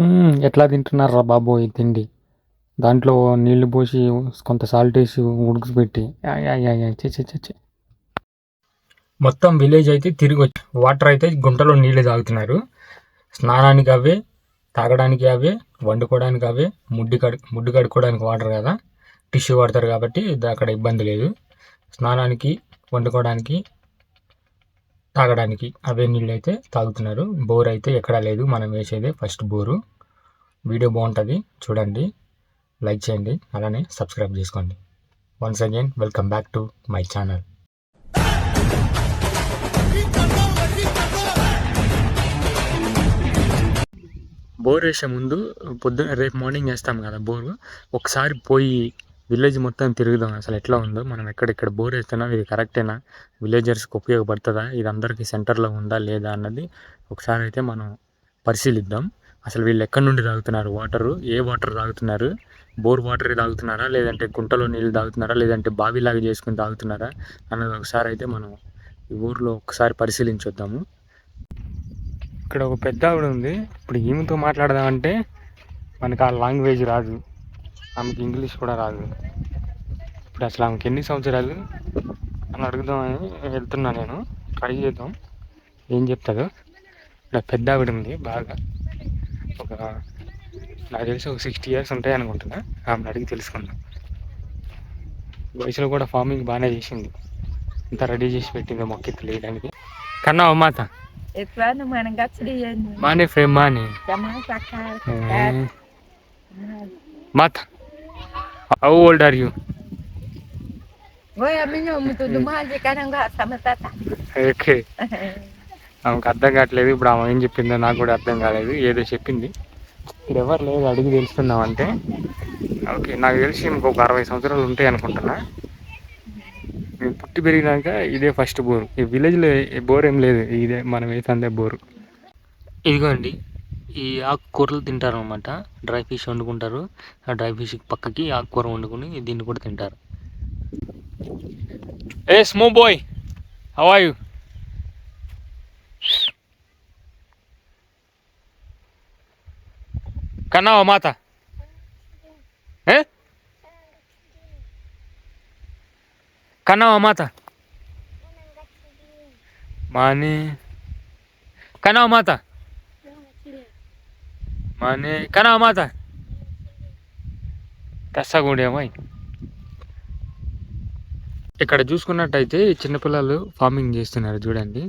హ్మ్. ఎట్లా తింటున్నార్రా బాబు ఈ తిండి. దాంట్లో నీళ్ళు పోసి కొంత సాల్ట్ వేసి ఉడకబెట్టి యాయాయాయా! ఛీ! ఛీ! ఛీ! ఛీ! మొత్తం విలేజ్ అయితే తిరిగి వచ్చి వాటర్ అయితే గుంటలో నీళ్ళు తాగుతున్నారు. స్నానానికి అవే, తాగడానికి అవే, వండుకోవడానికి అవే, ముడ్డి కడు ముడ్డు కడుక్కోవడానికి వాటర్ కదా టిష్యూ వాడతారు కాబట్టి అక్కడ ఇబ్బంది లేదు. స్నానానికి, వండుకోవడానికి, తాగడానికి అవే నీళ్ళు అయితే తాగుతున్నారు. బోర్ అయితే ఎక్కడా లేదు. మనం వేసేదే ఫస్ట్ బోరు. వీడియో బాగుంటుంది చూడండి. లైక్ చేయండి. అలానే సబ్స్క్రైబ్ చేసుకోండి. Once again welcome back to my channel. Bore వేసే ముందు పొద్దున్న రేపు మార్నింగ్ వేస్తాం కదా బోరు ఒకసారి పోయి విలేజ్ మొత్తం తిరుగుదాం. అసలు ఎట్లా ఉందో మనం ఎక్కడెక్కడ బోర్ వేస్తున్నాం ఇది కరెక్టేనా విలేజర్స్కి ఉపయోగపడుతుందా ఇది అందరికీ సెంటర్లో ఉందా లేదా అన్నది ఒకసారి అయితే మనం పరిశీలిద్దాం. అసలు వీళ్ళు ఎక్కడి నుండి తాగుతున్నారు? వాటరు? ఏ వాటర్ తాగుతున్నారు? బోర్ వాటర్ తాగుతున్నారా? లేదంటే గుంటలో నీళ్ళు తాగుతున్నారా? లేదంటే బావిలాగా చేసుకుని తాగుతున్నారా? అన్నది ఒకసారి అయితే మనం ఈ ఊర్లో ఒకసారి పరిశీలించొద్దాము. ఇక్కడ ఒక పెద్ద ఆవిడ ఉంది. ఇప్పుడు ఈమెతో మాట్లాడదామంటే మనకు ఆ లాంగ్వేజ్ రాదు. ఆమెకి ఇంగ్లీష్ కూడా రాదు. ఇప్పుడు అసలు ఆమెకి ఎన్ని సంవత్సరాలు? అని అడుగుదామని వెళ్తున్నా నేను. ట్రై చేద్దాం. ఏం చెప్తాదో ఇక్కడ పెద్ద ఆవిడ ఉంది బాగా. ఒక నాకు తెలిసి ఒక సిక్స్టీ ఇయర్స్ ఉంటాయి అనుకుంటున్నా. ఆమెను అడిగి తెలుసుకుందాం వయసులో కూడా ఫార్మింగ్ బాగానే చేసింది. ఇంత రెడీ చేసి పెట్టింది మొక్కెత్తులు వేయడానికి కన్నా ఓ మాత. Ituano mana gatsriyan. మానే ఫ్రేమ్ మానే. మాత. How old are you. Okay ఆమెకు అర్థం కావట్లేదు. ఇప్పుడు ఆమె ఏం చెప్పిందో నాకు కూడా అర్థం కాలేదు. ఏదో చెప్పింది. ఇక్కడ ఎవరు లేదు అడిగి తెలుసుకుందాం అంటే ఓకే నాకు తెలిసి ఇంకొక అరవై సంవత్సరాలు ఉంటాయి అనుకుంటున్నా. నేను పుట్టి పెరిగినాక ఇదే ఫస్ట్ బోరు ఈ విలేజ్లో బోర్ ఏం లేదు. ఇదే మనం వేసందే బోరు. ఇదిగోండి. ఈ ఆకుకూరలు తింటారు అనమాట డ్రై ఫిష్ వండుకుంటారు. ఆ డ్రై ఫిష్ పక్కకి ఆకుకూర వండుకుని దీన్ని కూడా తింటారు. ఏ స్మో బాయ్ హౌ ఆర్ యూ? కన్నావా మాత. కన్నావా మాత. మానే. కన్నావా మాత. మానే కన్నావా మాత కస్సగూడేమో ఇక్కడ చూసుకున్నట్టయితే చిన్నపిల్లలు ఫార్మింగ్ చేస్తున్నారు చూడండి.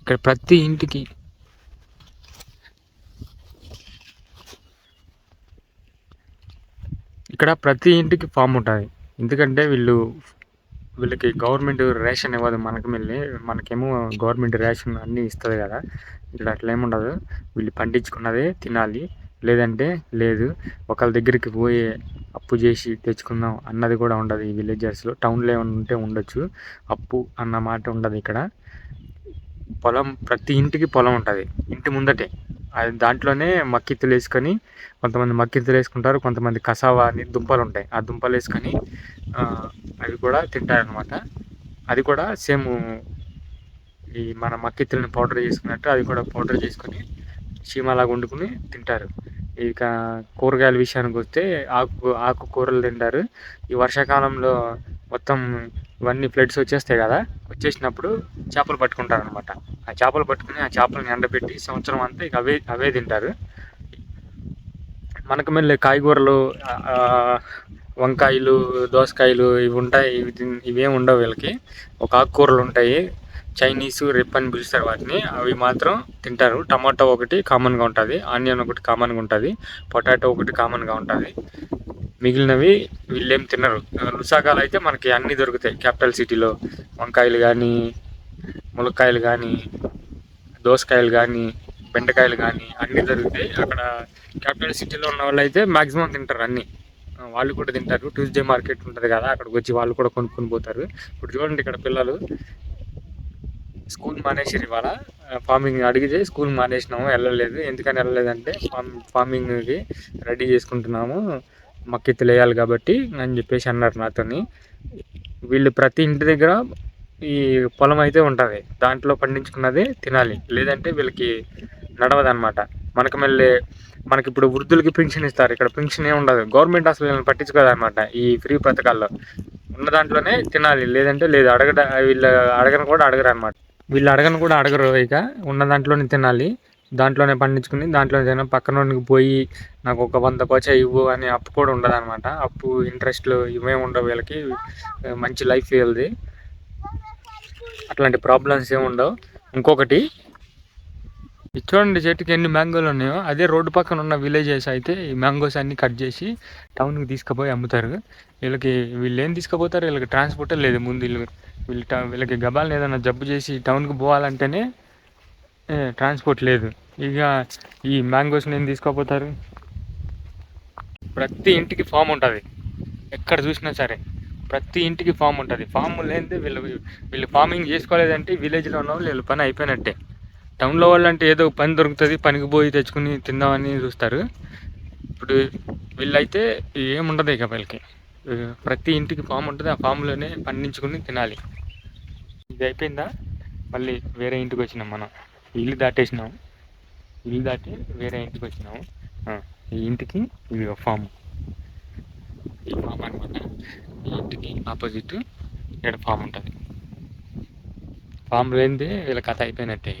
ఇక్కడ ప్రతి ఇంటికి ఇక్కడ ప్రతి ఇంటికి ఫామ్ ఉంటుంది ఎందుకంటే వీళ్ళు వీళ్ళకి గవర్నమెంట్ రేషన్ ఇవ్వదు మనకి వెళ్ళి మనకేమో గవర్నమెంట్ రేషన్ అన్నీ ఇస్తుంది కదా. ఇక్కడ అట్లా ఏముండదు వీళ్ళు పండించుకున్నదే తినాలి. లేదంటే లేదు. ఒకళ్ళ దగ్గరికి పోయి అప్పు చేసి తెచ్చుకుందాం అన్నది కూడా ఉండదు ఈ విలేజెస్లో టౌన్లో ఏమైనా ఉంటే ఉండొచ్చు. అప్పు అన్న మాట ఉండదు ఇక్కడ. పొలం ప్రతి ఇంటికి పొలం ఉంటుంది. ఇంటి ముందటే. అది దాంట్లోనే మక్కిత్తులు వేసుకొని కొంతమంది మక్కిత్తులు వేసుకుంటారు కొంతమంది కసావా అని దుంపలు ఉంటాయి. ఆ దుంపలు వేసుకొని అవి కూడా తింటారనమాట అది కూడా సేమ్ ఈ మన మక్కెత్తులను పౌడర్ చేసుకున్నట్టు అది కూడా పౌడర్ చేసుకొని చీమలాగా వండుకుని తింటారు. ఇక కూరగాయల విషయానికి వస్తే ఆకు ఆకుకూరలు తింటారు. ఈ వర్షాకాలంలో మొత్తం ఇవన్నీ ఫ్లడ్స్ వచ్చేస్తాయి కదా వచ్చేసినప్పుడు చేపలు పట్టుకుంటారు అనమాట ఆ చేపలు పట్టుకుని ఆ చేపలను ఎండబెట్టి సంవత్సరం అంతా ఇక అవే అవే తింటారు. మనకు మళ్ళీ కాయగూరలు వంకాయలు దోసకాయలు ఇవి ఉంటాయి ఇవి ఇవేం ఉండవు వీళ్ళకి. ఒక ఆకుకూరలు ఉంటాయి చైనీస్ రెప్ అని పిలుస్తారు వాటిని. అవి మాత్రం తింటారు. టమాటో ఒకటి కామన్గా ఉంటుంది. ఆనియన్ ఒకటి కామన్గా ఉంటుంది. పొటాటో ఒకటి కామన్గా ఉంటుంది. మిగిలినవి వీళ్ళేం తినరు. లుసాకాలు అయితే మనకి అన్నీ దొరుకుతాయి. క్యాపిటల్ సిటీలో వంకాయలు కానీ ములక్కాయలు కానీ దోసకాయలు కానీ బెండకాయలు కానీ అన్నీ దొరుకుతాయి. అక్కడ క్యాపిటల్ సిటీలో ఉన్న వాళ్ళు అయితే మ్యాక్సిమం తింటారు అన్నీ. వాళ్ళు కూడా తింటారు. ట్యూస్డే మార్కెట్ ఉంటుంది కదా అక్కడికి వచ్చి వాళ్ళు కూడా కొనుక్కొని పోతారు. ఇప్పుడు చూడండి ఇక్కడ పిల్లలు. స్కూల్ మానేసారు ఇవాళ. ఫార్మింగ్ అడిగితే స్కూల్ మానేసినాము వెళ్ళలేదు. ఎందుకని వెళ్ళలేదంటే ఫార్మింగ్ ఫార్మింగ్కి రెడీ చేసుకుంటున్నాము. మక్కెత్తులు వేయాలి కాబట్టి అని చెప్పేసి అన్నారు నాతోని. వీళ్ళు ప్రతి ఇంటి దగ్గర ఈ పొలం అయితే ఉంటుంది. దాంట్లో పండించుకున్నదే తినాలి. లేదంటే వీళ్ళకి నడవదన్నమాట. మనకు మళ్ళీ మనకి ఇప్పుడు వృద్ధులకి పెన్షన్ ఇస్తారు. ఇక్కడ పెన్షన్ ఏమి ఉండదు. గవర్నమెంట్ అసలు వీళ్ళని పట్టించుకోదనమాట ఈ ఫ్రీ పథకాల్లో. ఉన్న దాంట్లోనే తినాలి. లేదంటే లేదు. అడగడ వీళ్ళు అడగను కూడా అడగరు అనమాట వీళ్ళు అడగను కూడా అడగరు ఇక. ఉన్న దాంట్లోనే తినాలి. దాంట్లోనే పండించుకుని దాంట్లోనే తిన పక్కనోడికి పోయి నాకు ఒక వంద కోచా ఇవ్వు అని అప్పు కూడా ఉండదు అనమాట అప్పు ఇంట్రెస్ట్లు ఇవే ఉండవు వీళ్ళకి. మంచి లైఫ్ వీళ్ళది. అట్లాంటి ప్రాబ్లమ్స్ ఏమి ఉండవు ఇంకొకటి ఇది చూడండి చెట్టుకి ఎన్ని మ్యాంగోలు ఉన్నాయో. అదే రోడ్డు పక్కన ఉన్న విలేజెస్ అయితే ఈ మ్యాంగోస్ అన్ని కట్ చేసి టౌన్కి తీసుకుపోయి అమ్ముతారు. వీళ్ళకి వీళ్ళు ఏం తీసుకుపోతారు? వీళ్ళకి ట్రాన్స్పోర్టే లేదు ముందు వీళ్ళు వీళ్ళు వీళ్ళకి గబాలను ఏదైనా జబ్బు చేసి టౌన్కి పోవాలంటేనే ట్రాన్స్పోర్ట్ లేదు. ఇక ఈ మ్యాంగోస్ని ఏం తీసుకుపోతారు? ప్రతి ఇంటికి ఫామ్ ఉంటుంది. ఎక్కడ చూసినా సరే ప్రతి ఇంటికి ఫామ్ ఉంటుంది. ఫామ్ లేనిదే వీళ్ళు వీళ్ళు ఫార్మింగ్ చేసుకోలేదంటే విలేజ్లో ఉన్న వాళ్ళు వీళ్ళు పని అయిపోయినట్టే. టౌన్లో వాళ్ళంటే ఏదో పని దొరుకుతుంది పనికి పోయి తెచ్చుకుని తిందామని చూస్తారు. ఇప్పుడు వీళ్ళైతే ఏముండదు ఇక వీళ్ళకి. ప్రతి ఇంటికి ఫామ్ ఉంటుంది ఆ ఫామ్లోనే పండించుకుని తినాలి. ఇది అయిపోయిందా? మళ్ళీ వేరే ఇంటికి వచ్చినాం మనం. ఇల్లు దాటేసినాం. ఇల్లు దాటి వేరే ఇంటికి వచ్చినాము ఈ ఇంటికి ఇది ఒక ఫామ్. ఈ ఫామ్ అనమాట ఈ ఇంటికి ఆపోజిట్ ఇక్కడ ఫామ్ ఉంటుంది. ఫామ్ లేనిదే వీళ్ళ కథ అయిపోయినట్టే.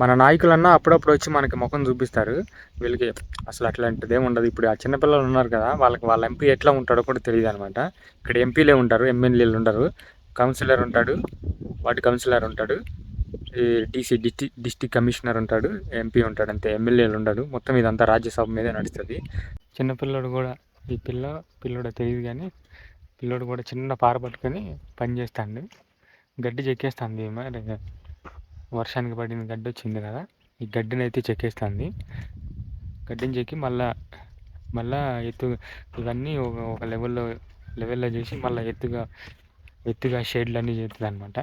మన నాయకులన్నా అప్పుడప్పుడు వచ్చి మనకి ముఖం చూపిస్తారు. వీళ్ళకి అసలు అట్లాంటిది ఏమి ఉండదు. ఇప్పుడు ఆ చిన్నపిల్లలు ఉన్నారు కదా వాళ్ళకి వాళ్ళ ఎంపీ ఎట్లా ఉంటాడో కూడా తెలియదు అనమాట ఇక్కడ ఎంపీలే ఉంటారు ఎమ్మెల్యేలు ఉంటారు కౌన్సిలర్ ఉంటాడు వాటి కౌన్సిలర్ ఉంటాడు. ఈ డీసీ డిస్టిక్ డిస్టిక్ కమిషనర్ ఉంటాడు ఎంపీ ఉంటాడు అంతే. ఎమ్మెల్యేలు ఉండడు మొత్తం ఇదంతా రాజ్యసభ మీదే నడుస్తుంది. చిన్నపిల్లడు కూడా ఈ పిల్ల పిల్లడు తెలియదు కానీ పిల్లోడు కూడా చిన్న పార పట్టుకొని పని చేస్తాడు. గడ్డి చెక్కేస్తుంది మరి. వర్షానికి పడిన గడ్డి వచ్చింది కదా ఈ గడ్డిని అయితే చెక్కేస్తుంది. గడ్డిని చెక్కి మళ్ళా మళ్ళా ఎత్తు ఇవన్నీ ఒక ఒక లెవెల్లో లెవెల్లో చేసి మళ్ళీ ఎత్తుగా ఎత్తుగా షేడ్లు అన్నీ చేస్తుంది అనమాట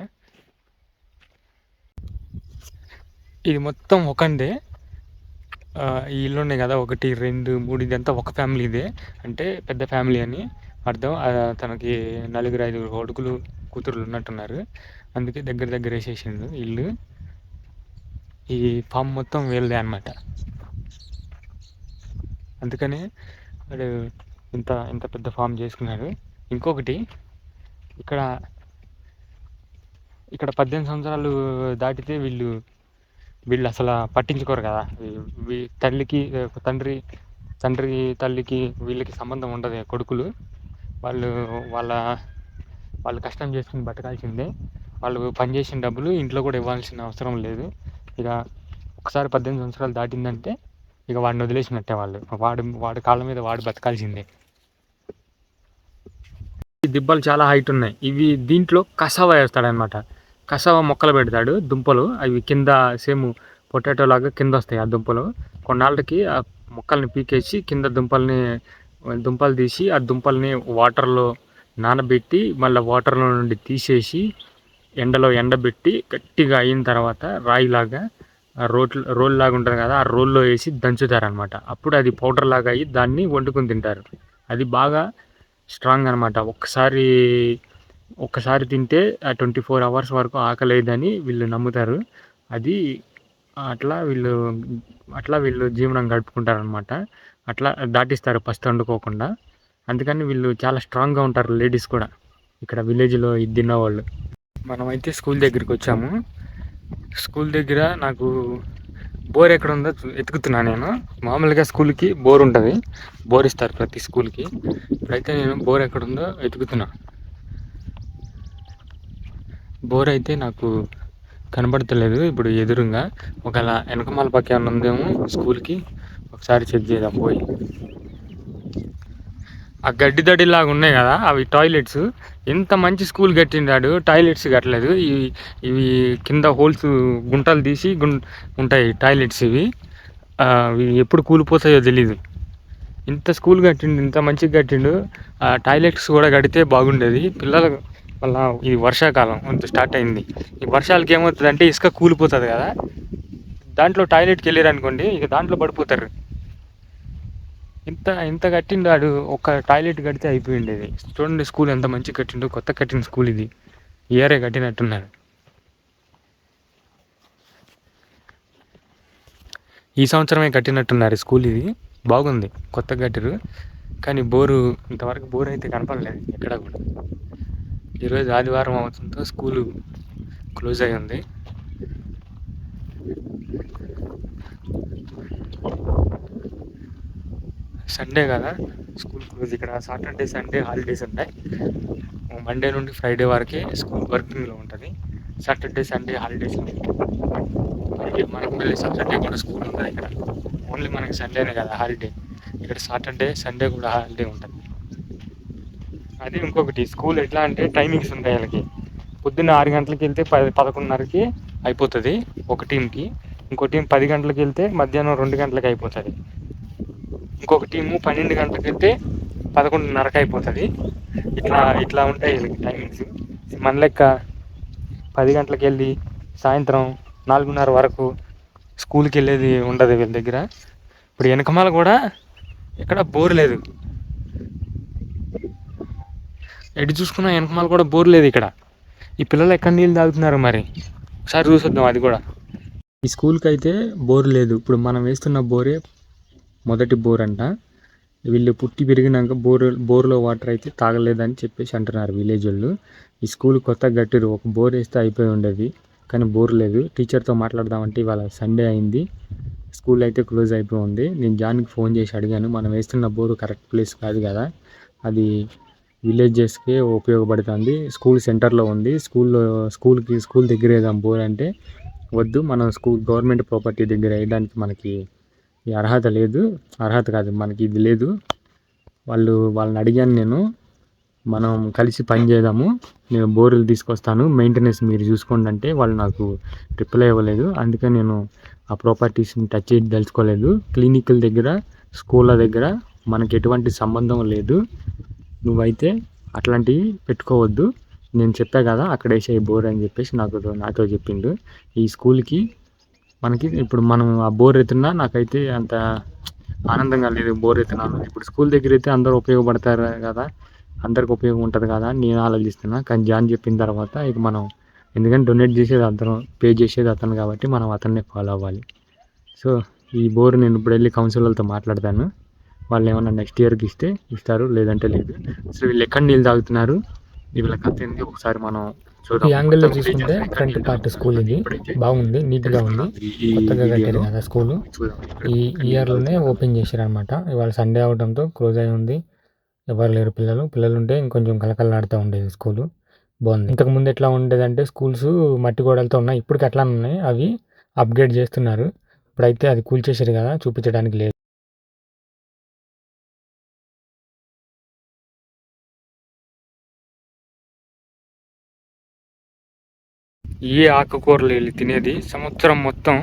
ఇది మొత్తం ఒకందే. ఈ ఇల్లు ఉన్నాయి కదా ఒకటి రెండు మూడు ఇదంతా ఒక ఫ్యామిలీదే. అంటే పెద్ద ఫ్యామిలీ అని అర్థం. తనకి నలుగురు ఐదుగురు కొడుకులు కూతురులు ఉన్నట్టున్నారు. అందుకే దగ్గర దగ్గర వేసేసిండు ఇల్లు. ఈ ఫామ్ మొత్తం వీళ్ళదే అనమాట అందుకనే వాడు ఇంత ఇంత పెద్ద ఫామ్ చేసుకున్నాడు. ఇంకొకటి ఇక్కడ ఇక్కడ పద్దెనిమిది సంవత్సరాలు దాటితే వీళ్ళు వీళ్ళు అసలు పట్టించుకోరు కదా. తల్లికి తండ్రి తండ్రి తల్లికి వీళ్ళకి సంబంధం ఉండదు కొడుకులు. వాళ్ళు వాళ్ళ వాళ్ళు కష్టం చేసుకుని బతకాల్సిందే. వాళ్ళు పనిచేసిన డబ్బులు ఇంట్లో కూడా ఇవ్వాల్సిన అవసరం లేదు. ఇక ఒకసారి పద్దెనిమిది సంవత్సరాలు దాటిందంటే ఇక వాడిని వదిలేసినట్టే వాళ్ళు. వాడు వాడి కాళ్ళ మీద వాడు బతకాల్సిందే. ఈ దిబ్బలు చాలా హైట్ ఉన్నాయి. ఇవి దీంట్లో కసావ వేస్తాడనమాట కసావ మొక్కలు పెడతాడు దుంపలు. అవి కింద సేమ్ పొటాటో లాగా కింద వస్తాయి ఆ దుంపలు. కొన్నాళ్ళకి ఆ మొక్కల్ని పీకేసి కింద దుంపల్ని దుంపలు తీసి ఆ దుంపల్ని వాటర్లో నానబెట్టి మళ్ళీ వాటర్లో నుండి తీసేసి ఎండలో ఎండబెట్టి గట్టిగా అయిన తర్వాత రాయిలాగా ఆ రోట్ రోల్ లాగా ఉంటుంది కదా ఆ రోల్లో వేసి దంచుతారనమాట అప్పుడు అది పౌడర్ లాగా అయ్యి దాన్ని వండుకొని తింటారు. అది బాగా స్ట్రాంగ్ అనమాట ఒక్కసారి ఒక్కసారి తింటే ఆ ట్వంటీ ఫోర్ అవర్స్ వరకు ఆకలేదని వీళ్ళు నమ్ముతారు. అది అట్లా వీళ్ళు అట్లా వీళ్ళు జీవనం గడుపుకుంటారు అనమాట అట్లా దాటిస్తారు ఫస్ట్ వండుకోకుండా అందుకని వీళ్ళు చాలా స్ట్రాంగ్గా ఉంటారు లేడీస్ కూడా. ఇక్కడ విలేజ్లో ఇది తిన్నవాళ్ళు మనమైతే స్కూల్ దగ్గరికి వచ్చాము స్కూల్ దగ్గర నాకు బోర్ ఎక్కడ ఉందో చూ- నేను. మామూలుగా స్కూల్కి బోర్ ఉంటుంది. బోర్ ఇస్తారు ప్రతి స్కూల్కి. ఇప్పుడైతే నేను బోర్ ఎక్కడ ఉందో వెతుకుతున్నా బోర్ అయితే నాకు కనబడతలేదు ఇప్పుడు ఎదురుగా. ఒకవేళ వెనకమాల పక్క ఏమైనా ఉందేమో స్కూల్కి ఒకసారి చెక్ చేద్దాం పోయి. ఆ గడ్డి దడిలాగా ఉన్నాయి కదా అవి టాయిలెట్స్. ఎంత మంచి స్కూల్ కట్టిండాడు టాయిలెట్స్ కట్టలేదు. ఇవి ఇవి కింద హోల్స్ గుంటలు తీసి గుం ఉంటాయి టాయిలెట్స్ ఇవి. ఇవి ఎప్పుడు కూలిపోతాయో తెలీదు. ఇంత స్కూల్ కట్టిండు ఇంత మంచిగా కట్టిండు. ఆ టాయిలెట్స్ కూడా కడితే బాగుండేది. పిల్లలు వల్ల ఇది వర్షాకాలం కొంత స్టార్ట్ అయింది. ఈ వర్షాలకి ఏమవుతుంది అంటే ఇసుక కూలిపోతుంది కదా. దాంట్లో టాయిలెట్కి వెళ్ళారు అనుకోండి ఇక దాంట్లో పడిపోతారు. ఇంత ఇంత కట్టిండు ఆడు ఒక టాయిలెట్ కడితే అయిపోయిండేది. చూడండి స్కూల్ ఎంత మంచిగా కట్టిండు కొత్త కట్టిన స్కూల్ ఇది. ఇయరే కట్టినట్టున్నారు. ఈ సంవత్సరమే కట్టినట్టున్నారు స్కూల్ ఇది. బాగుంది కొత్తగా కట్టిరు. కానీ బోరు ఇంతవరకు బోర్ అయితే కనపడలేదు ఎక్కడ కూడా. ఈరోజు ఆదివారం అవసరంతో స్కూలు క్లోజ్ అయి ఉంది. సండే కదా? స్కూల్ క్లోజ్ ఇక్కడ సాటర్డే సండే హాలిడేస్ ఉంటాయి. మండే నుండి ఫ్రైడే వరకే స్కూల్ వర్కింగ్లో ఉంటుంది. సాటర్డే సండే హాలిడేస్ మనకు మళ్ళీ సాటర్డే కూడా స్కూల్ ఉంటుంది ఇక్కడ. ఓన్లీ మనకి సండేనే కదా హాలిడే ఇక్కడ సాటర్డే సండే కూడా హాలిడే ఉంటుంది. అది ఇంకొకటి స్కూల్ ఎట్లా అంటే టైమింగ్స్ ఉంటాయి వాళ్ళకి. పొద్దున్న ఆరు గంటలకు వెళ్తే పది పదకొండున్నరకి అయిపోతుంది ఒక టీంకి ఇంకో టీం పది గంటలకు వెళ్తే మధ్యాహ్నం రెండు గంటలకు అయిపోతుంది. ఇంకొక టీము పన్నెండు గంటలకు వెళ్తే పదకొండున్నరకు అయిపోతుంది. ఇట్లా ఇట్లా ఉంటాయి వీళ్ళకి టైమింగ్స్ మన లెక్క పది గంటలకు వెళ్ళి సాయంత్రం నాలుగున్నర వరకు స్కూల్కి వెళ్ళేది ఉండదు వీళ్ళ దగ్గర. ఇప్పుడు వెనకమాల కూడా ఎక్కడ బోర్ లేదు. ఎటు చూసుకున్నా వెనకమాల కూడా బోర్ లేదు ఇక్కడ. ఈ పిల్లలు ఎక్కడ నీళ్ళు తాగుతున్నారు మరి? ఒకసారి చూసొద్దాం అది కూడా. ఈ స్కూల్కి అయితే బోర్ లేదు. ఇప్పుడు మనం వేస్తున్న బోరే మొదటి బోర్ అంట. వీళ్ళు పుట్టి పెరిగినాక బోర్ బోర్లో వాటర్ అయితే తాగలేదని చెప్పేసి అంటున్నారు విలేజ్ వాళ్ళు. ఈ స్కూల్ కొత్తగా కట్టిరు. ఒక బోర్ వేస్తే అయిపోయి ఉండేది. కానీ బోర్ లేదు. టీచర్తో మాట్లాడదామంటే ఇవాళ సండే అయింది. స్కూల్ అయితే క్లోజ్ అయిపోయి ఉంది. నేను జాన్కి ఫోన్ చేసి అడిగాను మనం వేస్తున్న బోరు కరెక్ట్ ప్లేస్ కాదు కదా. అది విలేజెస్కే ఉపయోగపడుతుంది. స్కూల్ సెంటర్లో ఉంది. స్కూల్లో స్కూల్కి స్కూల్ దగ్గర వేద్దాం బోర్ అంటే వద్దు. మనం స్కూల్ గవర్నమెంట్ ప్రాపర్టీ దగ్గర వేయడానికి మనకి ఈ అర్హత లేదు. అర్హత కాదు మనకి ఇది లేదు. వాళ్ళు వాళ్ళని అడిగాను నేను మనం కలిసి పని చేద్దాము నేను బోర్లు తీసుకొస్తాను మెయింటెనెన్స్ మీరు చూసుకోండి అంటే వాళ్ళు నాకు రిప్లై ఇవ్వలేదు. అందుకే నేను ఆ ప్రాపర్టీస్ని టచ్ చేసి తెలుసుకోలేదు. క్లినికల్ దగ్గర స్కూళ్ళ దగ్గర మనకి ఎటువంటి సంబంధం లేదు. నువ్వైతే అట్లాంటివి పెట్టుకోవద్దు. నేను చెప్పా కదా అక్కడ వేసే బోర్ అని చెప్పేసి నాకు నాతో చెప్పిండు. ఈ స్కూల్కి మనకి ఇప్పుడు మనం ఆ బోర్ ఎత్తున్నా నాకైతే అంత ఆనందంగా లేదు బోర్ ఎత్తున్నాను ఇప్పుడు స్కూల్ దగ్గర అయితే అందరూ ఉపయోగపడతారు కదా అందరికి ఉపయోగం ఉంటుంది కదా అని నేను ఆలోచిస్తున్నా. కానీ జాన్ చెప్పిన తర్వాత ఇక మనం ఎందుకంటే డొనేట్ చేసేది అతను పే చేసేది అతను కాబట్టి మనం అతన్నే ఫాలో అవ్వాలి. సో ఈ బోర్ నేను ఇప్పుడు వెళ్ళి కౌన్సిలర్తో మాట్లాడతాను. వాళ్ళు ఏమన్నా నెక్స్ట్ ఇయర్కి ఇస్తే ఇస్తారు లేదంటే లేదు. అసలు వీళ్ళు ఎక్కడ నీళ్ళు తాగుతున్నారు? వీళ్ళ కథ ఏంది? ఒకసారి మనం ఈ యాంగిల్లో మొత్తం చూసుకుంటే ఫ్రంట్ పార్ట్ స్కూల్ ఇది బాగుంది. నీట్గా ఉంది. ఈ కొత్తగా కట్టారు కదా స్కూల్ ఈ ఇయర్లోనే ఓపెన్ చేశారు అనమాట ఇవాళ సండే అవడంతో క్లోజ్ అయి ఉంది. ఎవరు లేరు పిల్లలు. పిల్లలు ఉంటే ఇంకొంచెం కలకలాడుతూ ఉండేది స్కూల్ బాగుంది. ఇంతకు ముందు ఎట్లా ఉండేదంటే స్కూల్స్ మట్టి గోడలతో ఉన్నాయి. ఇప్పటికి అట్లా ఉన్నాయి. అవి అప్గ్రేడ్ చేస్తున్నారు. ఇప్పుడైతే అది కూల్చేసారు కదా. చూపించడానికి లేదు. ఈ ఆకుకూరలు వీళ్ళు తినేది? సంవత్సరం మొత్తం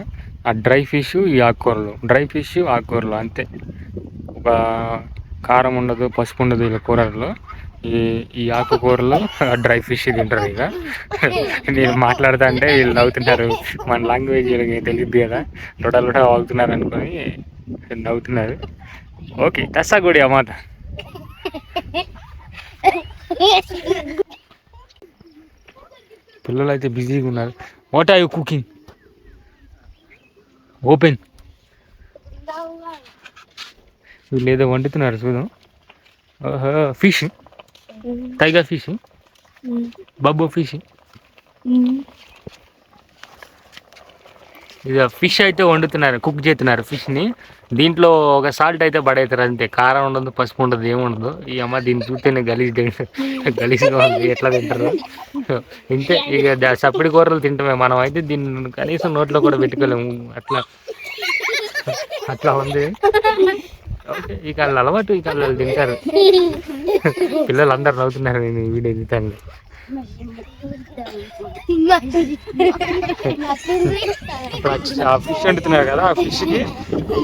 ఆ డ్రై ఫిష్ ఈ ఆకుకూరలు. డ్రై ఫిష్ ఆకుకూరలు అంతే. ఒక కారం ఉండదు పసుపు ఉండదు వీళ్ళ కూరల్లో. ఈ ఈ ఆకుకూరలు డ్రై ఫిష్ తింటారు ఇక. నేను మాట్లాడుతా అంటే వీళ్ళు నవ్వుతుంటారు మన లాంగ్వేజ్ వీళ్ళకి తెలియదు కదా. లొడ లొడ వాగుతున్నారు అనుకొని నవ్వుతున్నారు. ఓకే దసా గుడి అమాత పిల్లలు అయితే బిజీగా ఉన్నారు. What are you cooking open వీళ్ళు ఏదో వండుతున్నారు చూద్దాం. ఓహో ఫిష్ టైగర్ ఫిష్ బబ్బో ఫిష్ ఇక ఫిష్ అయితే వండుతున్నారు కుక్ చేస్తున్నారు ఫిష్ని దీంట్లో ఒక సాల్ట్ అయితే పడేస్తారు అంతే. కారం ఉండదు పసుపు ఉండదు ఏముండదు ఈ అమ్మ దీన్ని చూస్తేనే గలీజ్ గలీజ్గా ఉంది ఎట్లా తింటారు? ఇంతే. ఇక ద- కూరలు తింటామే మనం అయితే దీన్ని కనీసం నోట్లో కూడా పెట్టుకోలేము. అట్లా. అట్లా ఉంది. ఓకే ఇక వాళ్ళు అలవాటు ఇక వాళ్ళు తింటారు. పిల్లలు అందరు నవ్వుతున్నారు నేను ఈ వీడియో తీస్తాను ఇప్పుడు ఆ- ఫిష్ వండుతున్నారు కదా ఆ ఫిష్కి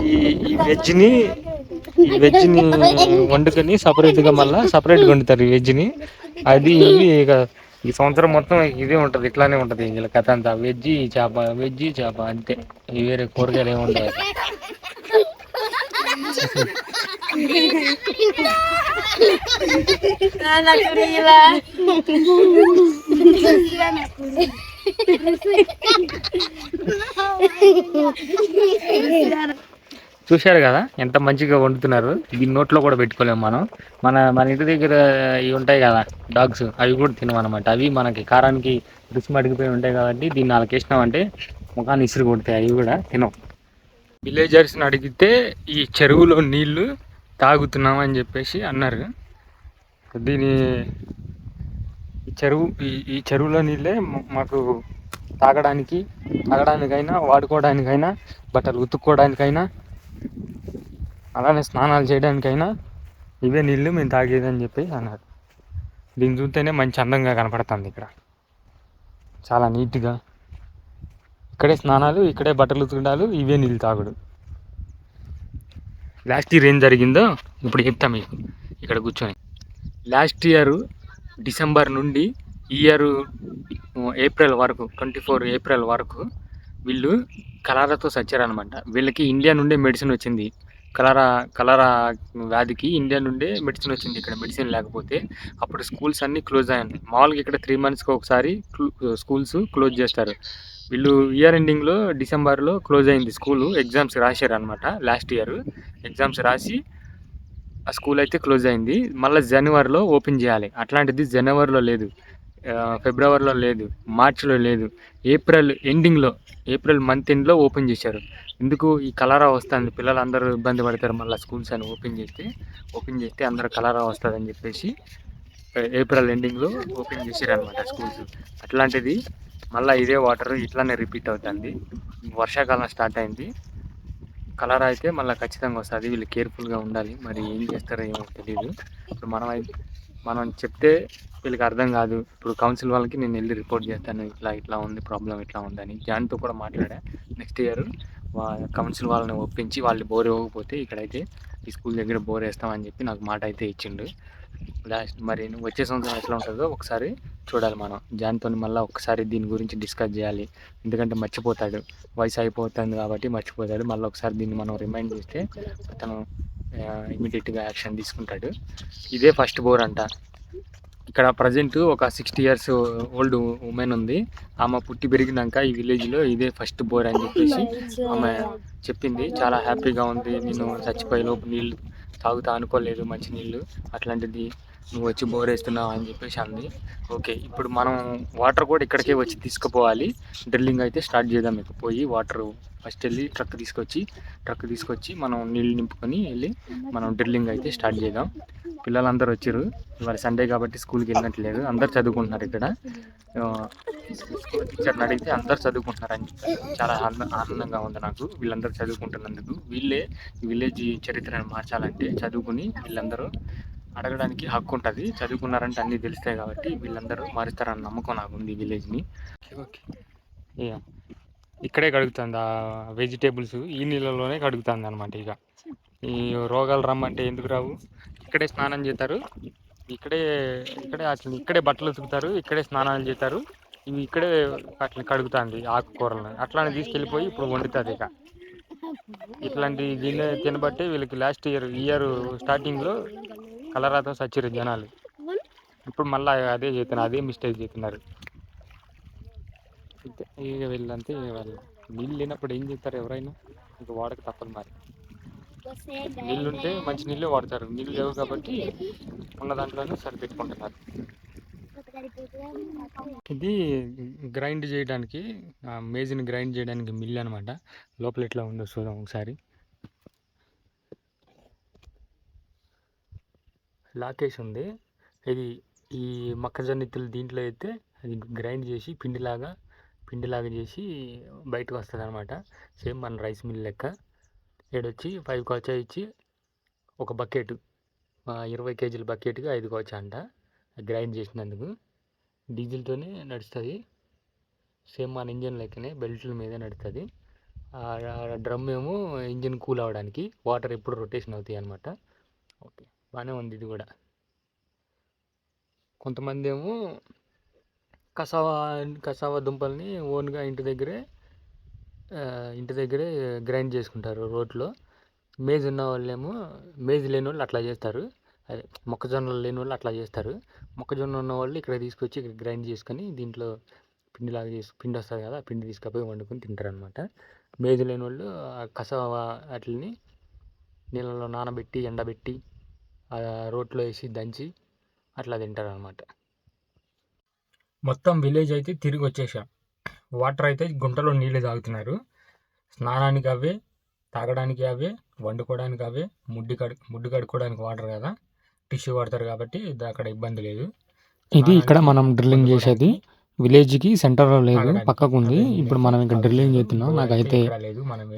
ఈ ఈ వెజ్ని ఈ వెజ్ని వండుకొని సపరేట్గా మళ్ళీ సపరేట్గా వండుతారు ఈ వెజ్ని అది ఇవి ఇక ఈ సంవత్సరం మొత్తం ఇదే ఉంటుంది ఇట్లానే ఉంటుంది వీళ్ళ కథ అంతా. వెజ్ చేప వెజ్ చేప అంతే. వేరే కూరగాయలు ఏమి ఉండవు. చూశారు కదా ఎంత మంచిగా వండుతున్నారు? దీని నోట్లో కూడా పెట్టుకోలేము మనం. మన మన ఇంటి దగ్గర ఇవి ఉంటాయి కదా డాగ్స్ అవి కూడా తినమన్నమాట. అవి మనకి కారానికి రుచి మడిగిపోయి ఉంటాయి కాబట్టి దీన్ని వాళ్ళకి వేసినామంటే ముఖాన్ని ఇసురు కొడతాయి అవి కూడా తినం విలేజర్స్ని అడిగితే ఈ చెరువులో నీళ్ళు తాగుతున్నాం అని చెప్పేసి అన్నారు. దీని ఈ చెరువు ఈ ఈ చెరువులో నీళ్ళే మాకు తాగడానికి తాగడానికైనా వాడుకోవడానికైనా బట్టలు ఉతుక్కోవడానికైనా అలానే స్నానాలు చేయడానికైనా ఇవే నీళ్ళు మేము తాగేదని చెప్పి అన్నారు. దీన్ని చూస్తేనే మంచి అందంగా కనపడుతుంది ఇక్కడ. చాలా నీట్గా ఇక్కడే స్నానాలు ఇక్కడే బట్టలు ఉతుకుండాలు ఇవే నీళ్ళు తాగుడు. లాస్ట్ ఇయర్ ఏం జరిగిందో ఇప్పుడు చెప్తా మీకు. ఇక్కడ కూర్చొని. లాస్ట్ ఇయర్ డిసెంబర్ నుండి ఇయర్ ఏప్రిల్ వరకు ట్వంటీ ఫోర్ ఏప్రిల్ వరకు వీళ్ళు కలరాతో సచ్చారనమాట వీళ్ళకి ఇండియా నుండే మెడిసిన్ వచ్చింది. కలరా కలరా వ్యాధికి ఇండియా నుండే మెడిసిన్ వచ్చింది ఇక్కడ మెడిసిన్ లేకపోతే. అప్పుడు స్కూల్స్ అన్నీ క్లోజ్ అయ్యాయి. మామూలుగా ఇక్కడ త్రీ మంత్స్కి ఒకసారి స్కూల్స్ క్లోజ్ చేస్తారు. వీళ్ళు ఇయర్ ఎండింగ్లో డిసెంబర్లో క్లోజ్ అయింది స్కూల్ ఎగ్జామ్స్ రాశారు అనమాట లాస్ట్ ఇయర్ ఎగ్జామ్స్ రాసి ఆ స్కూల్ అయితే క్లోజ్ అయింది. మళ్ళీ జనవరిలో ఓపెన్ చేయాలి. అట్లాంటిది జనవరిలో లేదు. ఫిబ్రవరిలో లేదు. మార్చిలో లేదు. ఏప్రిల్ ఎండింగ్లో ఏప్రిల్ మంత్ ఎండ్లో ఓపెన్ చేశారు. ఎందుకు? ఈ కలరా వస్తుంది. పిల్లలు అందరూ ఇబ్బంది పడతారు మళ్ళీ స్కూల్స్ అని ఓపెన్ చేస్తే. ఓపెన్ చేస్తే అందరూ కలరా వస్తుందని చెప్పేసి ఏప్రిల్ ఎండింగ్లో ఓపెన్ చేశారు అనమాట స్కూల్స్ అట్లాంటిది మళ్ళీ ఇదే వాటర్ ఇట్లానే రిపీట్ అవుతుంది. వర్షాకాలం స్టార్ట్ అయింది. కలర్ అయితే మళ్ళీ ఖచ్చితంగా వస్తుంది. వీళ్ళు కేర్ఫుల్గా ఉండాలి. మరి ఏం చేస్తారో ఏమో తెలియదు ఇప్పుడు మనం అయితే మనం చెప్తే వీళ్ళకి అర్థం కాదు. ఇప్పుడు కౌన్సిల్ వాళ్ళకి నేను వెళ్ళి రిపోర్ట్ చేస్తాను. ఇట్లా ఇట్లా ఉంది ప్రాబ్లం ఇట్లా ఉందని జాన్తో కూడా మాట్లాడా. నెక్స్ట్ ఇయర్ కౌన్సిల్ వాళ్ళని ఒప్పించి వాళ్ళు బోర్ ఇవ్వకపోతే ఇక్కడైతే ఈ స్కూల్ దగ్గర బోర్ వేస్తామని చెప్పి నాకు మాట అయితే ఇచ్చిండు. లాస్ట్ మరి వచ్చే సంవత్సరం ఎట్లా ఉంటుందో ఒకసారి చూడాలి మనం. జాన్తో మళ్ళీ ఒకసారి దీని గురించి డిస్కస్ చేయాలి. ఎందుకంటే మర్చిపోతాడు. వయసు అయిపోతుంది కాబట్టి మర్చిపోతాడు. మళ్ళీ ఒకసారి దీన్ని మనం రిమైండ్ చేస్తే అతను ఇమీడియట్గా యాక్షన్ తీసుకుంటాడు. ఇదే ఫస్ట్ బోర్ అంట. ఇక్కడ ప్రజెంట్ ఒక సిక్స్టీ ఇయర్స్ ఓల్డ్ ఉమెన్ ఉంది. ఆమె పుట్టి పెరిగినాక ఈ విలేజ్లో ఇదే ఫస్ట్ బోర్ అని చెప్పేసి ఆమె చెప్పింది. చాలా హ్యాపీగా ఉంది. నేను చచ్చిపోయే లోపు నీళ్ళు తాగుతా అనుకోలేదు మంచి నీళ్ళు అట్లాంటిది నువ్వు వచ్చి బోర్ వేస్తున్నావు అని చెప్పేసి అంది. ఓకే ఇప్పుడు మనం వాటర్ కూడా ఇక్కడికే వచ్చి తీసుకుపోవాలి. డ్రిల్లింగ్ అయితే స్టార్ట్ చేద్దాం. ఇక పోయి వాటర్ ఫస్ట్ వెళ్ళి ట్రక్ తీసుకొచ్చి ట్రక్ తీసుకొచ్చి మనం నీళ్ళు నింపుకొని వెళ్ళి మనం డ్రిల్లింగ్ అయితే స్టార్ట్ చేద్దాం. పిల్లలందరూ వచ్చారు ఇవాళ సండే కాబట్టి స్కూల్కి వెళ్ళినట్లేదు అందరు చదువుకుంటున్నారు ఇక్కడ. స్కూల్ టీచర్ని అడిగితే అందరు చదువుకుంటున్నారు అని చాలా ఆనంద- ఆనందంగా ఉంది నాకు వీళ్ళందరూ చదువుకుంటున్నందుకు. వీళ్ళే ఈ విలేజ్ చరిత్రను మార్చాలంటే చదువుకుని వీళ్ళందరూ అడగడానికి హక్కు ఉంటుంది. చదువుకున్నారంటే అన్నీ తెలుస్తాయి కాబట్టి వీళ్ళందరూ మారుస్తారన్న నమ్మకం నాకు ఉంది ఈ విలేజ్ని ఇక్కడే కడుగుతుంది ఆ వెజిటేబుల్స్ ఈ నీళ్ళలోనే కడుగుతుంది అనమాట ఇక ఈ రోగాలు రమ్మంటే ఎందుకు రావు? ఇక్కడే స్నానం చేస్తారు ఇక్కడే ఇక్కడే అట్లా ఇక్కడే బట్టలు ఉతుకుతారు ఇక్కడే స్నానాలు చేస్తారు ఇవి ఇక్కడే అట్లా కడుగుతుంది ఆకుకూరలను. అట్లానే తీసుకెళ్ళిపోయి ఇప్పుడు వండుతుంది ఇక. ఇట్లాంటి దీన్ని తినబట్టే వీళ్ళకి లాస్ట్ ఇయర్ ఇయర్ స్టార్టింగ్లో కలరాతో సచ్చిరు జనాలు. ఇప్పుడు మళ్ళీ అదే చేస్తున్నారు అదే మిస్టేక్ చేస్తున్నారు ఇక వీళ్ళంతే వాళ్ళు నీళ్ళు లేనప్పుడు ఏం చేస్తారు ఎవరైనా? ఇక వాడక తప్పదు మరి. నీళ్ళు ఉంటే మంచి నీళ్ళే వాడతారు. నీళ్ళు లేవు కాబట్టి ఉన్న దాంట్లోనే సరిపెట్టుకుంటున్నారు. ఇది గ్రైండ్ చేయడానికి ఆ, మేజిని గ్రైండ్ చేయడానికి మిల్ అనమాట లోపల ఎట్లా ఉందో చూద్దాం ఒకసారి. లాకేష్ ఉంది. ఇది ఈ మక్కజొన్నిత్తులు దీంట్లో అయితే అది గ్రైండ్ చేసి పిండిలాగా పిండిలాగా చేసి బయటకు వస్తుంది అనమాట సేమ్ మన రైస్ మిల్ లెక్క. ఏడొచ్చి ఫైవ్ కోచా ఇచ్చి ఒక బకెట్ ఇరవై కేజీల బకెట్కి ఐదు కోచా అంట. గ్రైండ్ చేసినందుకు. డీజిల్తోనే నడుస్తుంది. సేమ్ మన ఇంజన్ లెక్కనే బెల్ట్ల మీద నడుస్తుంది. డ్రమ్ ఏమో ఇంజిన్ కూల్ అవ్వడానికి వాటర్ ఎప్పుడు రొటేషన్ అవుతాయి అనమాట ఓకే బాగానే ఉంది ఇది కూడా. కొంతమంది ఏమో కసావా కసావా దుంపల్ని ఓన్గా ఇంటి దగ్గరే ఇంటి దగ్గరే గ్రైండ్ చేసుకుంటారు రోట్లో. మేజ్ ఉన్న వాళ్ళేమో మేజ్ లేని వాళ్ళు అట్లా చేస్తారు. అదే మొక్కజొన్నలు లేని వాళ్ళు అట్లా చేస్తారు. మొక్కజొన్న ఉన్న వాళ్ళు ఇక్కడ తీసుకొచ్చి ఇక్కడ గ్రైండ్ చేసుకొని దీంట్లో పిండిలాగా చేసి పిండి వస్తుంది కదా పిండి తీసుకపోయి వండుకొని తింటారు అనమాట మేజ్ లేని వాళ్ళు కసవ అట్లని వాటిని నీళ్ళలో నానబెట్టి ఎండబెట్టి రోడ్లో రోట్లో వేసి దంచి అట్లా తింటారు అనమాట మొత్తం విలేజ్ అయితే తిరిగి వచ్చేసాం వాటర్ అయితే గుంటలో నీళ్ళు తాగుతున్నారు. స్నానానికి అవే తాగడానికి అవే వండుకోవడానికి అవే ముడ్డి కడు ముడ్డు కడుక్కోవడానికి వాటర్ కదా. టిష్యూ వాడతారు కాబట్టి ఇది అక్కడ ఇబ్బంది లేదు. ఇది ఇక్కడ మనం డ్రిల్లింగ్ చేసేది విలేజ్కి సెంటర్లో లేదు పక్కకు ఉంది. ఇప్పుడు మనం ఇక్కడ డ్రిల్లింగ్ చేస్తున్నాం. నాకైతే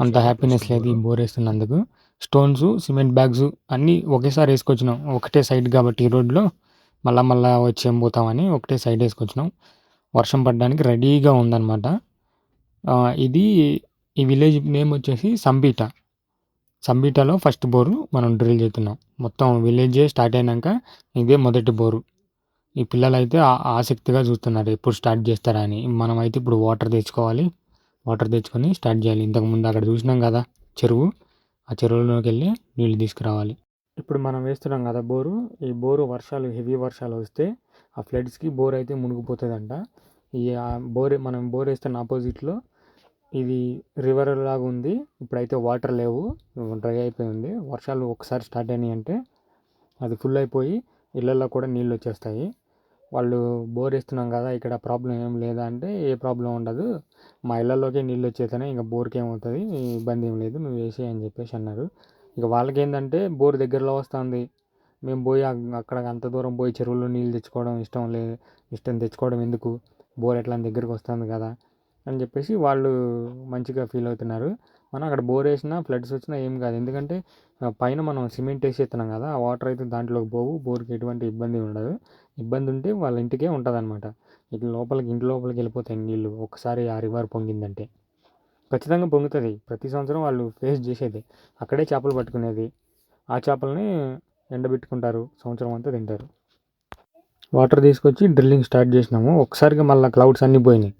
అంత హ్యాపీనెస్ లేదు ఈ బోర్ వేస్తున్నందుకు. స్టోన్స్ సిమెంట్ బ్యాగ్స్ అన్నీ ఒకేసారి వేసుకొచ్చినాం. ఒకటే సైడ్ కాబట్టి ఈ రోడ్లో మళ్ళా మళ్ళా వచ్చి ఏం పోతామని ఒకటే సైడ్ వేసుకొచ్చినాం. వర్షం పడడానికి రెడీగా ఉందన్నమాట. ఇది ఈ విలేజ్ నేమ్ వచ్చేసి సంబీట. సంబీటలో ఫస్ట్ బోరు మనం డ్రిల్ చేస్తున్నాం. మొత్తం విలేజే స్టార్ట్ అయినాక ఇదే మొదటి బోరు. ఈ పిల్లలు అయితే ఆసక్తిగా చూస్తున్నారు ఎప్పుడు స్టార్ట్ చేస్తారా అని. మనం అయితే ఇప్పుడు వాటర్ తెచ్చుకోవాలి. వాటర్ తెచ్చుకొని స్టార్ట్ చేయాలి. ఇంతకుముందు అక్కడ చూసినాం కదా చెరువు. ఆ చెరువులోకి వెళ్ళి నీళ్ళు తీసుకురావాలి. ఇప్పుడు మనం వేస్తున్నాం కదా బోరు. ఈ బోరు వర్షాలు హెవీ వర్షాలు వస్తే ఆ ఫ్లడ్స్కి బోర్ అయితే మునిగిపోతుందంట. ఈ బోర్ మనం బోర్ వేస్తున్న ఆపోజిట్లో ఇది రివర్ లాగా ఉంది. ఇప్పుడైతే వాటర్ లేవు. డ్రై అయిపోయి ఉంది వర్షాలు ఒకసారి స్టార్ట్ అయినాయి అంటే అది ఫుల్ అయిపోయి ఇళ్ళల్లో కూడా నీళ్ళు వచ్చేస్తాయి. వాళ్ళు బోర్ వేస్తున్నాం కదా ఇక్కడ ప్రాబ్లం ఏం లేదా అంటే ఏ ప్రాబ్లం ఉండదు. మా ఇళ్ళల్లోకే నీళ్ళు వచ్చేతేనే ఇంకా బోర్కి ఏమవుతుంది? ఇబ్బంది ఏం లేదు. నువ్వు వేసేయి అని చెప్పేసి అన్నారు. ఇక వాళ్ళకి ఏంటంటే బోర్ దగ్గరలో వస్తుంది. మేము పోయి అక్కడ అంత దూరం పోయి చెరువులో నీళ్ళు తెచ్చుకోవడం ఇష్టం లేదు ఇష్టం తెచ్చుకోవడం ఎందుకు? బోర్ ఎట్లా దగ్గరికి వస్తుంది కదా? అని చెప్పేసి వాళ్ళు మంచిగా ఫీల్ అవుతున్నారు. మనం అక్కడ బోర్ వేసినా ఫ్లడ్స్ వచ్చినా ఏం కాదు. ఎందుకంటే పైన మనం సిమెంట్ వేసేస్తున్నాం కదా ఆ వాటర్ అయితే దాంట్లోకి పోవు. బోర్కి ఎటువంటి ఇబ్బంది ఉండదు. ఇబ్బంది ఉంటే వాళ్ళ ఇంటికే ఉంటుంది అనమాట ఇట్లా లోపలికి ఇంటి లోపలికి వెళ్ళిపోతాయి నీళ్ళు. ఒకసారి ఆ రివర్ పొంగిందంటే. ఖచ్చితంగా పొంగుతుంది. ప్రతి సంవత్సరం వాళ్ళు ఫేస్ చేసేది. అక్కడే చేపలు పట్టుకునేది. ఆ చేపలని ఎండబెట్టుకుంటారు సంవత్సరం అంతా తింటారు. వాటర్ తీసుకొచ్చి డ్రిల్లింగ్ స్టార్ట్ చేసినాము. ఒకసారిగా మళ్ళీ క్లౌడ్స్ అన్నీ పోయినాయి.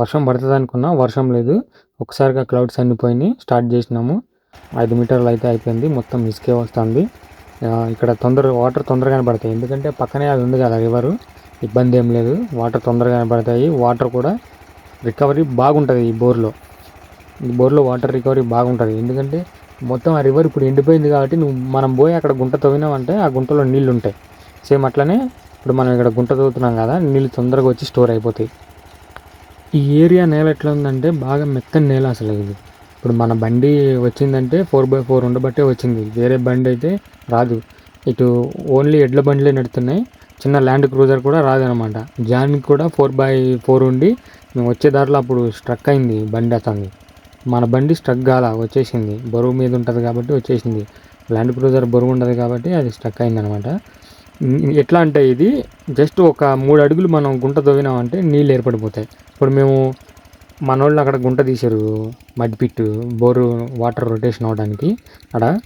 వర్షం పడుతుంది అనుకున్నా వర్షం లేదు. ఒకసారిగా క్లౌడ్స్ అన్నీ పోయినాయి స్టార్ట్ చేసినాము. ఐదు మీటర్లు అయితే అయిపోయింది మొత్తం ఇసుకే వస్తుంది. ఇక్కడ తొందర వాటర్ తొందరగానే పడతాయి. ఎందుకంటే పక్కనే అది ఉంది కదా రివరు ఇబ్బంది ఏం లేదు. వాటర్ తొందరగానే పడతాయి. వాటర్ కూడా రికవరీ బాగుంటుంది ఈ బోర్లో. ఈ బోర్లో వాటర్ రికవరీ బాగుంటుంది. ఎందుకంటే మొత్తం ఆ రివర్ ఇప్పుడు ఎండిపోయింది కాబట్టి నువ్వు మనం పోయి అక్కడ గుంట తవ్వినామంటే ఆ గుంటలో నీళ్ళు ఉంటాయి సేమ్ అట్లనే ఇప్పుడు మనం ఇక్కడ గుంట తవ్వుతున్నాం కదా నీళ్ళు తొందరగా వచ్చి స్టోర్ అయిపోతాయి. ఈ ఏరియా నేల ఎట్లా ఉందంటే బాగా మెత్తని నేల అసలు ఇది. ఇప్పుడు మన బండి వచ్చిందంటే ఫోర్ బై ఫోర్ ఉండబట్టే వచ్చింది. వేరే బండి అయితే రాదు. ఇటు ఓన్లీ ఎడ్ల బండ్లే నడుతున్నాయి. చిన్న ల్యాండ్ క్రూజర్ కూడా రాదనమాట. జాన్కి కూడా ఫోర్ బై ఫోర్ ఉండి మేము వచ్చే దారిలో అప్పుడు స్ట్రక్ అయింది బండి అతన్ని మన బండి స్ట్రక్ కాల వచ్చేసింది. బరువు మీద ఉంటుంది కాబట్టి వచ్చేసింది. ల్యాండ్ క్రూజర్ బరువు ఉండదు కాబట్టి అది స్ట్రక్ అయింది అనమాట ఎట్లా అంటే ఇది జస్ట్ ఒక మూడు అడుగులు మనం గుంట తవ్వినామంటే నీళ్ళు ఏర్పడిపోతాయి. ఇప్పుడు మేము మనోళ్ళు అక్కడ గుంట తీశారు mud pit bore water rotation అవడానికి అక్కడ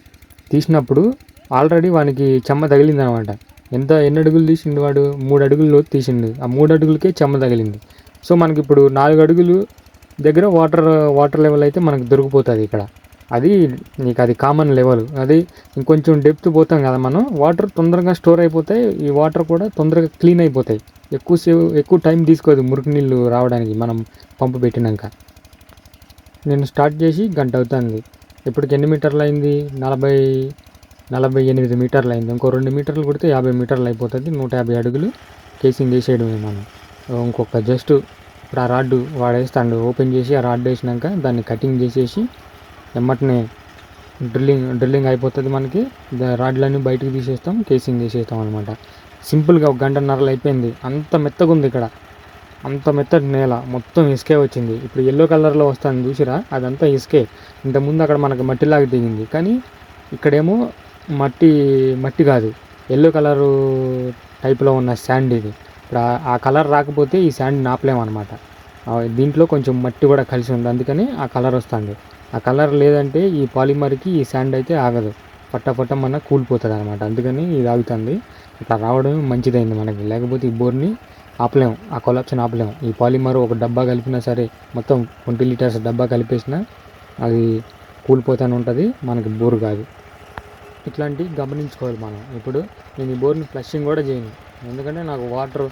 తీసినప్పుడు ఆల్రెడీ వానికి చెమ్మ తగిలింది అనమాట ఎంత ఎన్ని అడుగులు తీసిండు వాడు? మూడు అడుగుల్లో తీసిండు. ఆ మూడు అడుగులకే చెమ్మ తగిలింది. సో మనకి ఇప్పుడు నాలుగు అడుగులు దగ్గర వాటర్ వాటర్ లెవెల్ అయితే మనకు దొరికిపోతుంది ఇక్కడ. అది నీకు అది కామన్ లెవెల్ అది ఇంకొంచెం డెప్త్ పోతాం కదా మనం వాటర్ తొందరగా స్టోర్ అయిపోతాయి ఈ వాటర్ కూడా తొందరగా క్లీన్ అయిపోతాయి. ఎక్కువసేపు ఎక్కువ టైం తీసుకోదు మురికి నీళ్ళు రావడానికి మనం పంపు పెట్టినాక. నేను స్టార్ట్ చేసి గంట అవుతుంది. ఇప్పటికి ఎన్ని మీటర్లు అయింది? నలభై నలభై ఎనిమిది మీటర్లు అయింది. ఇంకో రెండు మీటర్లు కొడితే యాభై మీటర్లు అయిపోతుంది. నూట యాభై అడుగులు కేసింగ్ వేసేయడమే మనం. ఇంకొక జస్ట్ ఇప్పుడు ఆ రాడ్డు వాడేస్తాడు. ఓపెన్ చేసి ఆ రాడ్ వేసినాక దాన్ని కటింగ్ చేసేసి ఎమ్మటనే డ్రిల్లింగ్ డ్రిల్లింగ్ అయిపోతుంది మనకి. దా- రాడ్లన్నీ బయటకు తీసేస్తాం కేసింగ్ చేసేస్తాం అనమాట సింపుల్గా ఒక గంటన్నరలు అయిపోయింది. అంత మెత్తగా ఉంది ఇక్కడ. అంత మెత్తటి నేల. మొత్తం ఇసుకే వచ్చింది. ఇప్పుడు ఎల్లో కలర్లో వస్తాను చూసిరా? అదంతా ఇసుకే. ఇంతకుముందు అక్కడ మనకి మట్టిలాగా దిగింది కానీ ఇక్కడేమో మట్టి మట్టి కాదు. ఎల్లో కలరు టైప్లో ఉన్న శాండ్ ఇది. ఇప్పుడు ఆ- కలర్ రాకపోతే ఈ శాండ్ నాపలేమన్నమాట దీంట్లో కొంచెం మట్టి కూడా కలిసి ఉంది. అందుకని ఆ కలర్ వస్తుంది. ఆ కలర్ లేదంటే ఈ పాలిమర్కి ఈ శాండ్ అయితే ఆగదు. పట్టపట్ట మన కూలిపోతుంది అనమాట అందుకని ఇది ఆగుతుంది. ఇట్లా రావడం మంచిదైంది మనకి. లేకపోతే ఈ బోర్ని ఆపలేము. ఆ కొలాప్షన్ ఆపలేము. ఈ పాలిమర్ ఒక డబ్బా కలిపినా సరే మొత్తం ట్వంటీ లీటర్స్ డబ్బా కలిపేసినా అది కూలిపోతూనే ఉంటుంది. మనకి బోర్ కాదు. ఇట్లాంటివి గమనించుకోవాలి మనం. ఇప్పుడు నేను ఈ బోర్ని ఫ్లషింగ్ కూడా చేయను. ఎందుకంటే నాకు వాటర్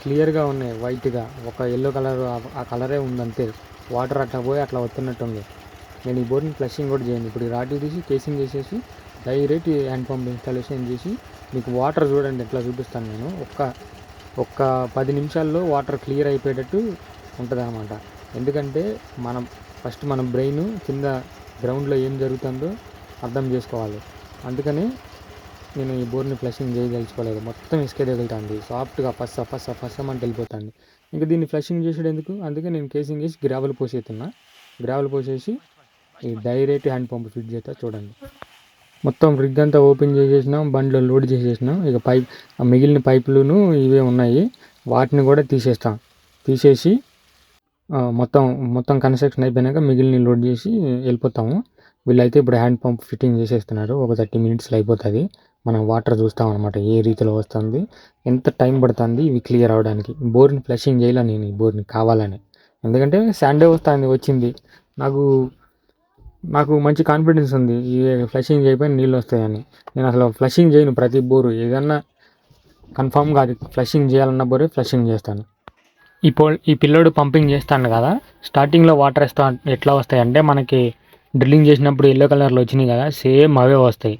క్లియర్గా ఉన్నాయి వైట్గా. ఒక ఎల్లో కలర్ ఆ కలరే ఉందంతే. వాటర్ అట్లా పోయి అట్లా వస్తున్నట్టుంది. నేను ఈ బోర్ని ఫ్లషింగ్ కూడా చేయను. ఇప్పుడు రాటి తీసి కేసింగ్ చేసేసి డైరెక్ట్ హ్యాండ్ పంప్ ఇన్స్టాలేషన్ చేసి మీకు వాటర్ చూడండి ఎట్లా చూపిస్తాను నేను. ఒక్క ఒక్క పది నిమిషాల్లో వాటర్ క్లియర్ అయిపోయేటట్టు ఉంటుంది అనమాట ఎందుకంటే మనం ఫస్ట్ మన బ్రెయిన్ కింద గ్రౌండ్లో ఏం జరుగుతుందో అర్థం చేసుకోవాలి. అందుకని నేను ఈ బోర్ని ఫ్లషింగ్ చేయదలుచుకోలేదు. మొత్తం ఇసుకే తగులుతుంది. సాఫ్ట్గా పస్స పస్స ఫస్స అని వెళ్ళిపోతుంది. ఇంకా దీన్ని ఫ్లషింగ్ చేసేది ఎందుకు? అందుకే నేను కేసింగ్ వేసి గ్రావెల్ పోసేస్తున్నా గ్రావెల్ పోసేసి ఈ డైరెక్ట్ హ్యాండ్ పంప్ ఫిట్ చేస్తా చూడండి. మొత్తం రిగ్ అంతా ఓపెన్ చేసేసినాం. బండ్లో లోడ్ చేసేసినాం. ఇక పైప్ ఆ మిగిలిన పైపులను ఇవే ఉన్నాయి. వాటిని కూడా తీసేస్తాం. తీసేసి మొత్తం మొత్తం కన్స్ట్రక్షన్ అయిపోయినాక మిగిలిన లోడ్ చేసి వెళ్ళిపోతాము. వీళ్ళైతే ఇప్పుడు హ్యాండ్ పంప్ ఫిట్టింగ్ చేసేస్తున్నారు. ఒక థర్టీ మినిట్స్లో అయిపోతుంది. మనం వాటర్ చూస్తాం అనమాట ఏ రీతిలో వస్తుంది ఎంత టైం పడుతుంది ఇవి క్లియర్ అవడానికి. బోర్ని ఫ్లషింగ్ చేయాల నేను ఈ బోర్ని కావాలని. ఎందుకంటే శాండే వస్తుంది వచ్చింది. నాకు నాకు మంచి కాన్ఫిడెన్స్ ఉంది ఈ ఫ్లషింగ్ చేయపోయిన నీళ్ళు వస్తాయని. నేను అసలు ఫ్లషింగ్ చేయను ప్రతి బోరు. ఏదన్నా కన్ఫామ్గా అది ఫ్లషింగ్ చేయాలన్న బోరే ఫ్లషింగ్ చేస్తాను. ఇప్పుడు ఈ పిల్లోడు పంపింగ్ చేస్తాను కదా స్టార్టింగ్లో వాటర్ వేస్తా ఎట్లా వస్తాయి? అంటే మనకి డ్రిల్లింగ్ చేసినప్పుడు ఎల్లో కలర్లో వచ్చినాయి కదా సేమ్ అవే వస్తాయి.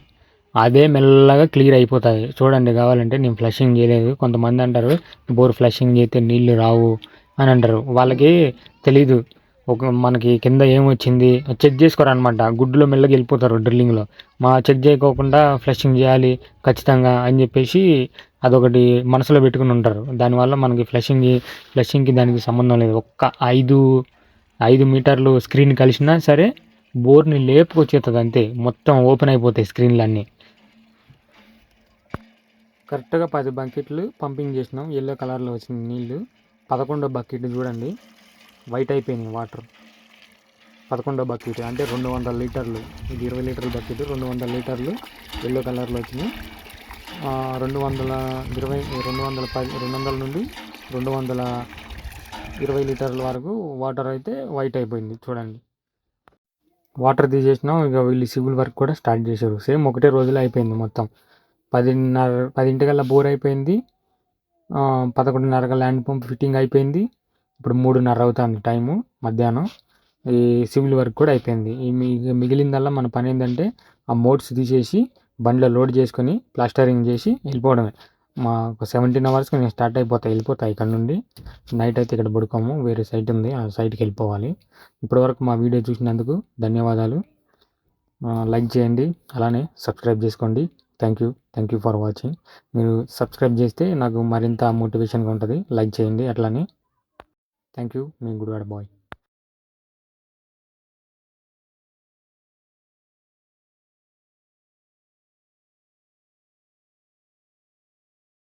అదే మెల్లగా క్లియర్ అయిపోతుంది చూడండి కావాలంటే నేను ఫ్లషింగ్ చేయలేదు. కొంతమంది అంటారు బోర్ ఫ్లషింగ్ చేస్తే నీళ్ళు రావు అని అంటారు. వాళ్ళకి తెలీదు. ఒక మనకి కింద ఏమొచ్చింది? చెక్ చేసుకోరనమాట గుడ్డులో మెల్లగా వెళ్ళిపోతారు డ్రిల్లింగ్లో మా చెక్ చేయకోకుండా ఫ్లషింగ్ చేయాలి ఖచ్చితంగా అని చెప్పేసి అదొకటి మనసులో పెట్టుకుని ఉంటారు. దానివల్ల మనకి ఫ్లషింగ్ ఫ్లషింగ్కి దానికి సంబంధం లేదు. ఒక్క ఐదు ఐదు మీటర్లు స్క్రీన్ కలిసినా సరే బోర్ని లేపుకొచ్చేస్తుంది అంతే. మొత్తం ఓపెన్ అయిపోతాయి స్క్రీన్లన్నీ కరెక్ట్గా పది బకెట్లు పంపింగ్ చేసినాం. ఎల్లో కలర్లో వచ్చిన నీళ్ళు. పదకొండో బకెట్ చూడండి. వైట్ అయిపోయినాయి వాటర్. పదకొండో బకెట్ అంటే రెండు వందల లీటర్లు. ఇది ఇరవై లీటర్ల బకెట్. రెండు వందల లీటర్లు ఎల్లో కలర్లో వచ్చినాయి. రెండు వందల ఇరవై రెండు వందల పది రెండు వందల నుండి రెండు వందల ఇరవై లీటర్ల వరకు వాటర్ అయితే వైట్ అయిపోయింది చూడండి. వాటర్ తీసేసినాం. ఇక వీళ్ళు సివిల్ వర్క్ కూడా స్టార్ట్ చేశారు. సేమ్ ఒకటే రోజులో అయిపోయింది మొత్తం. పదిన్నర పదింటికల్లా బోర్ అయిపోయింది ఆ, పదకొండున్నరగా ల్యాండ్ పంప్ ఫిట్టింగ్ అయిపోయింది. ఇప్పుడు మూడున్నర అవుతుంది టైము మధ్యాహ్నం. ఈ సివిల్ వర్క్ కూడా అయిపోయింది. ఈ మిగిలిందల్లా మన పని ఏంటంటే ఆ మోడ్స్ తీసేసి బండిలో లోడ్ చేసుకొని ప్లాస్టరింగ్ చేసి వెళ్ళిపోవడమే. మా ఒక సెవెంటీన్ అవర్స్కి నేను స్టార్ట్ అయిపోతాయి వెళ్ళిపోతాయి ఇక్కడ నుండి. నైట్ అయితే ఇక్కడ పడుకోము వేరే సైట్ ఉంది ఆ సైట్కి వెళ్ళిపోవాలి. ఇప్పటివరకు మా వీడియో చూసినందుకు ధన్యవాదాలు. లైక్ చేయండి అలానే సబ్స్క్రైబ్ చేసుకోండి. Thank you thank you for watching. మీరు సబ్స్క్రైబ్ చేస్తే నాకు మరింత మోటివేషన్గా ఉంటుంది. లైక్ చేయండి అట్లానే. థ్యాంక్ యూ మీ గుడివాడ బాయ్.